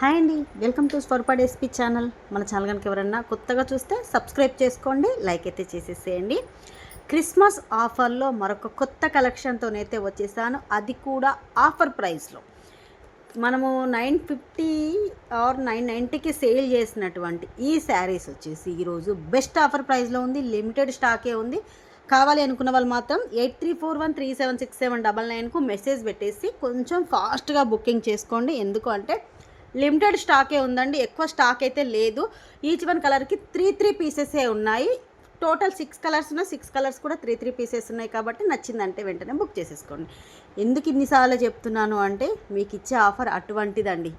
Hi అండి. Welcome to స్వరపాడ్ SP channel. మన ఛానల్ కనుక ఎవరన్నా కొత్తగా చూస్తే సబ్స్క్రైబ్ చేసుకోండి లైక్ అయితే చేసేసేయండి. క్రిస్మస్ ఆఫర్లో మరొక కొత్త కలెక్షన్తోనైతే వచ్చేసాను. అది కూడా ఆఫర్ ప్రైస్లో. మనము నైన్ ఫిఫ్టీ ఆర్ నైన్ నైంటీకి సేల్ చేసినటువంటి ఈ శారీస్ వచ్చేసి ఈరోజు బెస్ట్ ఆఫర్ ప్రైస్లో ఉంది. లిమిటెడ్ స్టాకే ఉంది. కావాలి అనుకున్న వాళ్ళు మాత్రం eight three four one three seven six seven double నైన్కు message పెట్టేసి కొంచెం ఫాస్ట్గా బుకింగ్ చేసుకోండి. ఎందుకు అంటే లిమిటెడ్ స్టాకే ఉందండి. ఎక్కువ స్టాక్ అయితే లేదు. ఈచ్ వన్ కలర్కి త్రీ త్రీ పీసెసే ఉన్నాయి. టోటల్ సిక్స్ కలర్స్ ఉన్నాయి సిక్స్ కలర్స్ కూడా త్రీ త్రీ పీసెస్ ఉన్నాయి కాబట్టి నచ్చిందంటే వెంటనే బుక్ చేసేసుకోండి. ఎందుకు ఇన్నిసార్లు చెప్తున్నాను అంటే మీకు ఇచ్చే ఆఫర్ అటువంటిదండి.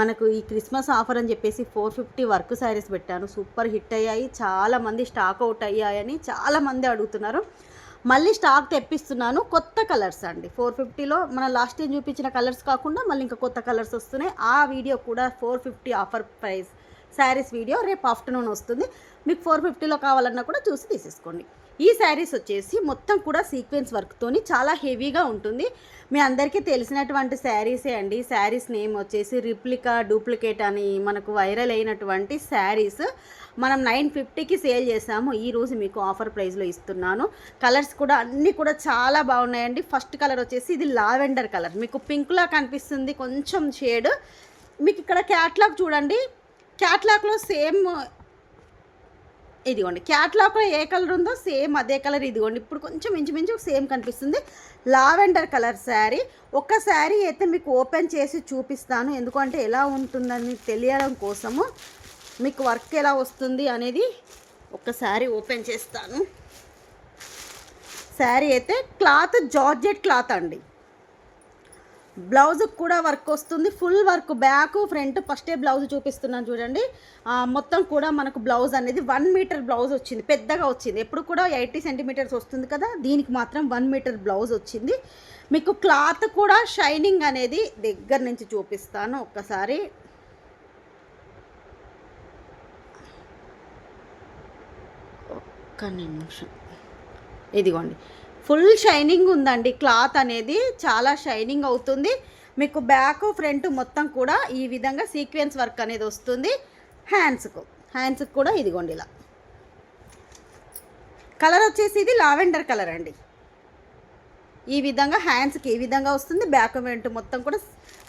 మనకు ఈ క్రిస్మస్ ఆఫర్ అని చెప్పేసి ఫోర్ ఫిఫ్టీ వర్క్ శారీస్ పెట్టాను. సూపర్ హిట్ అయ్యాయి. చాలామంది స్టాక్ అవుట్ అయ్యాయని చాలామంది అడుగుతున్నారు. మళ్ళీ స్టాక్ తెప్పిస్తున్నాను. కొత్త కలర్స్ అండి. ఫోర్ ఫిఫ్టీలో మన లాస్ట్ టైం చూపించిన కలర్స్ కాకుండా మళ్ళీ ఇంకా కొత్త కలర్స్ వస్తున్నాయి. ఆ వీడియో కూడా four fifty offer price saris video రేపు ఆఫ్టర్నూన్ వస్తుంది. మీకు ఫోర్ ఫిఫ్టీలో కావాలన్నా కూడా చూసి తీసేసుకోండి. ఈ శారీస్ వచ్చేసి మొత్తం కూడా సీక్వెన్స్ వర్క్తోని చాలా హెవీగా ఉంటుంది. మీ అందరికీ తెలిసినటువంటి శారీసే అండి. శారీస్ నేమ్ వచ్చేసి రిప్లికా డూప్లికేట్ అని మనకు వైరల్ అయినటువంటి శారీస్. మనం నైన్ ఫిఫ్టీకి సేల్ చేసాము. ఈరోజు మీకు ఆఫర్ ప్రైస్లో ఇస్తున్నాను. కలర్స్ కూడా అన్నీ కూడా చాలా బాగున్నాయండి. ఫస్ట్ కలర్ వచ్చేసి ఇది లావెండర్ కలర్ మీకు పింక్లా కనిపిస్తుంది. కొంచెం షేడ్ మీకు ఇక్కడ క్యాట్లాగ్ చూడండి. క్యాట్లాగ్లో సేమ్ ఇదిగోండి క్యాట్లాగ్లో ఏ కలర్ ఉందో సేమ్ అదే కలర్ ఇదిగోండి. ఇప్పుడు కొంచెం ఇంచుమించు సేమ్ కనిపిస్తుంది. Lavender colour sari. ఒక శారీ అయితే మీకు ఓపెన్ చేసి చూపిస్తాను. ఎందుకంటే ఎలా ఉంటుందని తెలియడం కోసము మీకు వర్క్ ఎలా వస్తుంది అనేది ఒకసారి ఓపెన్ చేస్తాను. శారీ అయితే క్లాత్ జార్జెట్ క్లాత్ అండి. బ్లౌజ్కి కూడా వర్క్ వస్తుంది. ఫుల్ వర్క్ బ్యాక్ ఫ్రంట్ ఫస్టే బ్లౌజ్ చూపిస్తున్నాను చూడండి. మొత్తం కూడా మనకు బ్లౌజ్ అనేది వన్ మీటర్ బ్లౌజ్ వచ్చింది. పెద్దగా వచ్చింది. ఎప్పుడు కూడా ఎయిటీ సెంటీమీటర్స్ వస్తుంది కదా దీనికి మాత్రం వన్ మీటర్ బ్లౌజ్ వచ్చింది. మీకు క్లాత్ కూడా షైనింగ్ అనేది దగ్గర నుంచి చూపిస్తాను ఒక్కసారి. ఒక్క నిమిషం. ఇదిగోండి. ఫుల్ షైనింగ్ ఉందండి. క్లాత్ అనేది చాలా షైనింగ్ అవుతుంది. మీకు బ్యాక్ ఫ్రంట్ మొత్తం కూడా ఈ విధంగా సీక్వెన్స్ వర్క్ అనేది వస్తుంది. హ్యాండ్స్కు హ్యాండ్స్కి కూడా ఇదిగోండి ఇలా. కలర్ వచ్చేసి ఇది లావెండర్ కలర్ అండి. ఈ విధంగా హ్యాండ్స్కి ఈ విధంగా వస్తుంది. బ్యాక్ ఫ్రంట్ మొత్తం కూడా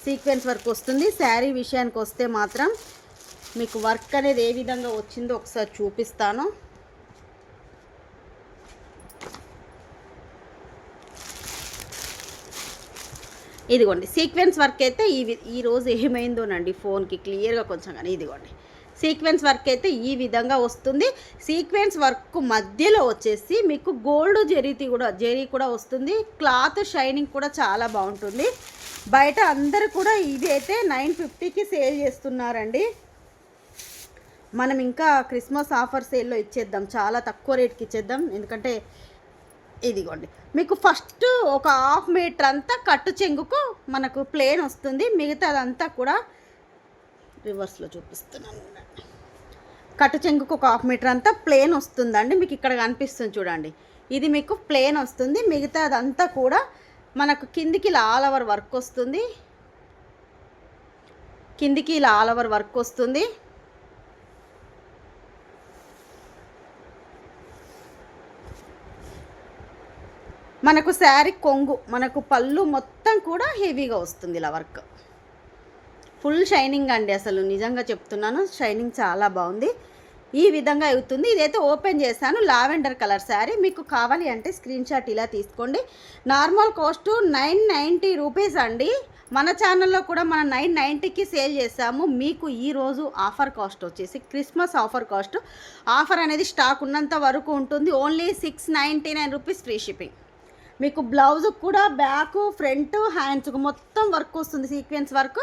సీక్వెన్స్ వర్క్ వస్తుంది. శారీ విషయానికి వస్తే మాత్రం మీకు వర్క్ అనేది ఏ విధంగా వచ్చిందో ఒకసారి చూపిస్తాను. ఇదిగోండి సీక్వెన్స్ వర్క్ అయితే ఈ వి- ఈ రోజు ఏమైందోనండి ఫోన్కి క్లియర్గా కొంచెం కానీ ఇదిగోండి. సీక్వెన్స్ వర్క్ అయితే ఈ విధంగా వస్తుంది. సీక్వెన్స్ వర్క్ మధ్యలో వచ్చేసి మీకు గోల్డ్ జరీతి కూడా జరీ కూడా వస్తుంది. క్లాత్ షైనింగ్ కూడా చాలా బాగుంటుంది. బయట అందరు కూడా ఇది అయితే నైన్ ఫిఫ్టీకి సేల్ చేస్తున్నారండి. మనం ఇంకా క్రిస్మస్ ఆఫర్ సేల్లో ఇచ్చేద్దాం. చాలా తక్కువ రేట్కి ఇచ్చేద్దాం. ఎందుకంటే ఇదిగోండి. మీకు ఫస్ట్ ఒక హాఫ్ మీటర్ అంతా కట్టు చెంగుకు మనకు ప్లేన్ వస్తుంది. మిగతాదంతా కూడా రివర్స్లో చూపిస్తున్నాను. కట్టు చెంగుకు ఒక హాఫ్ మీటర్ అంతా ప్లేన్ వస్తుందండి. మీకు ఇక్కడ కనిపిస్తుంది చూడండి. ఇది మీకు ప్లేన్ వస్తుంది. మిగతాదంతా కూడా మనకు కిందికి ఇలా ఆల్ ఓవర్ వర్క్ వస్తుంది. కిందికి ఇలా ఆల్ ఓవర్ వర్క్ వస్తుంది. మనకు శారీ కొంగు మనకు పళ్ళు మొత్తం కూడా హెవీగా వస్తుంది ఇలా వర్క్. ఫుల్ షైనింగ్ అండి అసలు నిజంగా చెప్తున్నాను షైనింగ్ చాలా బాగుంది. ఈ విధంగా అవుతుంది. ఇదైతే ఓపెన్ చేశాను లావెండర్ కలర్ శారీ. మీకు కావాలి అంటే స్క్రీన్ షాట్ ఇలా తీసుకోండి. Normal cost nine ninety rupees అండి. మన ఛానల్లో కూడా మనం నైన్ నైంటీకి సేల్ చేసాము మీకు ఈరోజు ఆఫర్ కాస్ట్ వచ్చేసి క్రిస్మస్ ఆఫర్ కాస్ట్. ఆఫర్ అనేది స్టాక్ ఉన్నంత వరకు ఉంటుంది. Only six ninety nine rupees free shipping. మీకు బ్లౌజ్ కూడా బ్యాక్ ఫ్రంట్ హ్యాండ్స్కి మొత్తం వర్క్ వస్తుంది సీక్వెన్స్ వర్క్.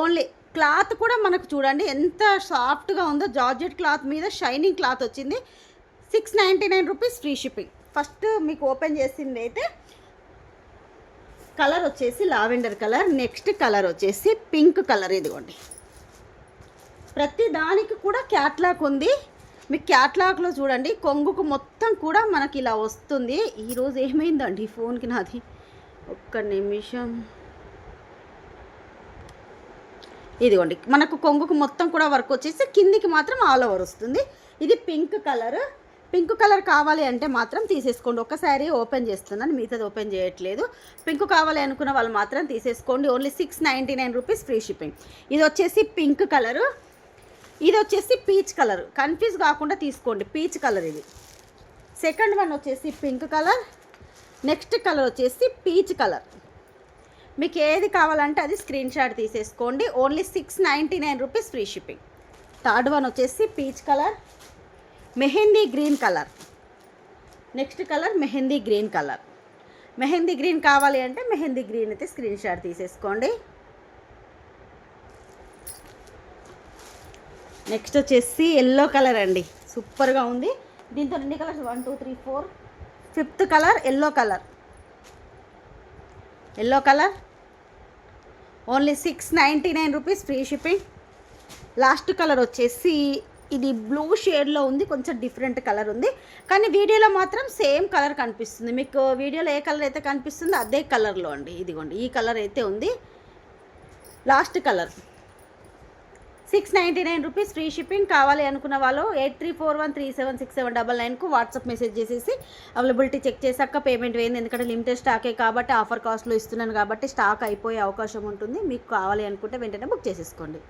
ఓన్లీ క్లాత్ కూడా మనకు చూడండి ఎంత సాఫ్ట్గా ఉందో. జార్జెట్ క్లాత్ మీద షైనింగ్ క్లాత్ వచ్చింది. Six ninety nine rupees free shipping first మీకు ఓపెన్ చేసింది అయితే కలర్ వచ్చేసి లావెండర్ కలర్ నెక్స్ట్ కలర్ వచ్చేసి పింక్ కలర్ ఇదిగోండి. ప్రతి దానికి కూడా క్యాట్లాగ్ ఉంది. మీకు క్యాట్లాగ్లో చూడండి కొంగుకు మొత్తం కూడా మనకి ఇలా వస్తుంది. ఈరోజు ఏమైందండి ఈ ఫోన్కి నాది? ఒక్క నిమిషం. ఇదిగోండి మనకు కొంగుకు మొత్తం కూడా వర్క్ వచ్చేసి కిందికి మాత్రం ఆల్ ఓవర్ వస్తుంది. ఇది పింక్ కలర్. పింక్ కలర్ కావాలి అంటే మాత్రం తీసేసుకోండి. ఒక శారీ ఓపెన్ చేస్తున్నాను మిగతాది ఓపెన్ చేయట్లేదు. పింక్ కావాలి అనుకున్న వాళ్ళు మాత్రం తీసేసుకోండి. Only six ninety nine rupees free shipping ఇది వచ్చేసి పింక్ కలరు. ఇది వచ్చేసి పీచ్ కలర్. కన్ఫ్యూజ్ కాకుండా తీసుకోండి. పీచ్ కలర్ ఇది. సెకండ్ వన్ వచ్చేసి పింక్ కలర్. నెక్స్ట్ కలర్ వచ్చేసి పీచ్ కలర్. మీకు ఏది కావాలంటే అది స్క్రీన్ షాట్ తీసేసుకోండి. Only six ninety nine rupees free shipping. Third one వచ్చేసి peach colour. Mehndi green colour. Next colour mehndi green colour. Mehndi green కావాలి అంటే మెహందీ గ్రీన్ అయితే స్క్రీన్ షాట్ తీసేసుకోండి. నెక్స్ట్ వచ్చేసి ఎల్లో కలర్ అండి. సూపర్గా ఉంది. దీంతో ఎన్ని colours? One two three four. Fifth colour yellow colour. Yellow colour. Only six ninety nine rupees free shipping. Last colour వచ్చేసి ఇది బ్లూ షేడ్లో ఉంది. కొంచెం డిఫరెంట్ కలర్ ఉంది. కానీ వీడియోలో మాత్రం సేమ్ కలర్ కనిపిస్తుంది. మీకు వీడియోలో ఏ కలర్ అయితే కనిపిస్తుందో అదే కలర్లో అండి. ఇదిగోండి ఈ కలర్ అయితే ఉంది. Last colour. Six ninety nine rupees free shipping కావాలి అనుకున్న వాళ్ళు eight three four one three seven six seven double నైన్కు WhatsApp message చేసేసి అవైలబిలిటీ చెక్ చేశాక పేమెంట్ వేయండి. ఎందుకంటే లిమిటెడ్ స్టాకే కాబట్టి ఆఫర్ కాస్ట్లో ఇస్తున్నాను కాబట్టి స్టాక్ అయిపోయే అవకాశం ఉంటుంది. మీకు కావాలి అనుకుంటే వెంటనే బుక్ చేసేసుకోండి.